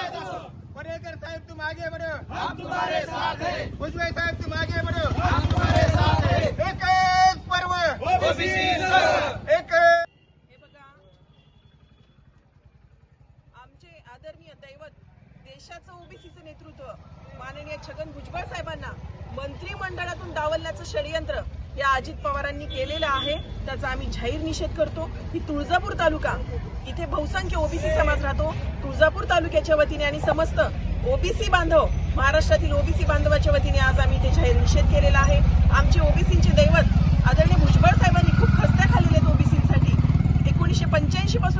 परेकर साहेब तुम आगे बढ़ो. हम तुम्हारे साथ हैं. भुजबळ साहेब तुम आगे बढ़ो. हम तुम्हारे साथ हैं. एकच पर्व. ओबीसी सर्व एक. हे बघा आमचे आदरणीय दैवत देशाचं ओबीसीचं नेतृत्व माननीय छगन भुजबळ साहेबांना मंत्रिमंडळातून डावलण्याचं षडयंत्र या अजित पवारांनी केलेलं आहे त्याचा आम्ही जाहीर निषेध करतो. की तुळजापूर तालुका इथे बहुसंख्य ओबीसी समाज राहतो. तुळजापूर तालुक्याच्या वतीने आणि समस्त ओबीसी बांधव महाराष्ट्रातील ओबीसी बांधवाच्या वतीने आज आम्ही इथे जाहीर निषेध केलेला आहे. आमचे ओबीसींचे दैवत आदरणीय भुजबळ साहेबांनी खूप खस्त्या खाल्लेल्या आहेत ओबीसींसाठी एकोणीसशे पंच्याऐंशी पासून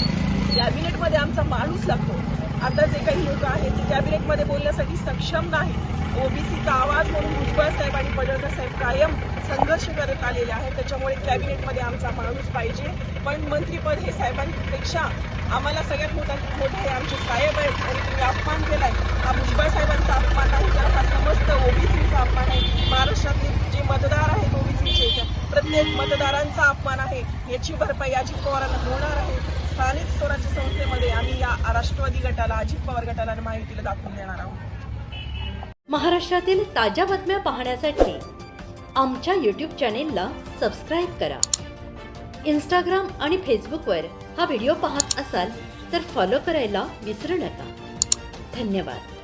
आमचा माणूस लागतो. आता जे काही लोक आहेत ते कॅबिनेटमध्ये बोलण्यासाठी सक्षम नाही ओबीसीचा आवाज म्हणून भुजबळ साहेब आणि पडळकर साहेब कायम संघर्ष करत आलेले आहेत. त्याच्यामुळे कॅबिनेटमध्ये आमचा माणूस पाहिजे. पण मंत्रीपद हे साहेबांपेक्षा आम्हाला सगळ्यात मोठा मोठा हे आमचे साहेब आहेत आणि तुम्ही अपमान केलाय. हा भुजबळ साहेबांचा अपमान नाही. तर हा समस्त ओबीसीचा अपमान आहे महाराष्ट्रातले जे मतदार आहेत ओबीसीचे प्रत्येक त्यांचा अपमान आहे. याची भरपाई अजित पवारांना होणार आहे. स्थानिक स्वराज्य संस्थेमध्ये आम्ही या राष्ट्रवादी गटाला अजित पवार गटाला आणि दाखवून देणार आहोत. महाराष्ट्रातील ताज्या बातम्या पाहण्यासाठी आमच्या यूट्यूब चॅनेलला सबस्क्राईब करा. इंस्टाग्राम आणि फेसबुकवर हा व्हिडिओ पाहत असाल तर फॉलो करायला विसरू नका. धन्यवाद.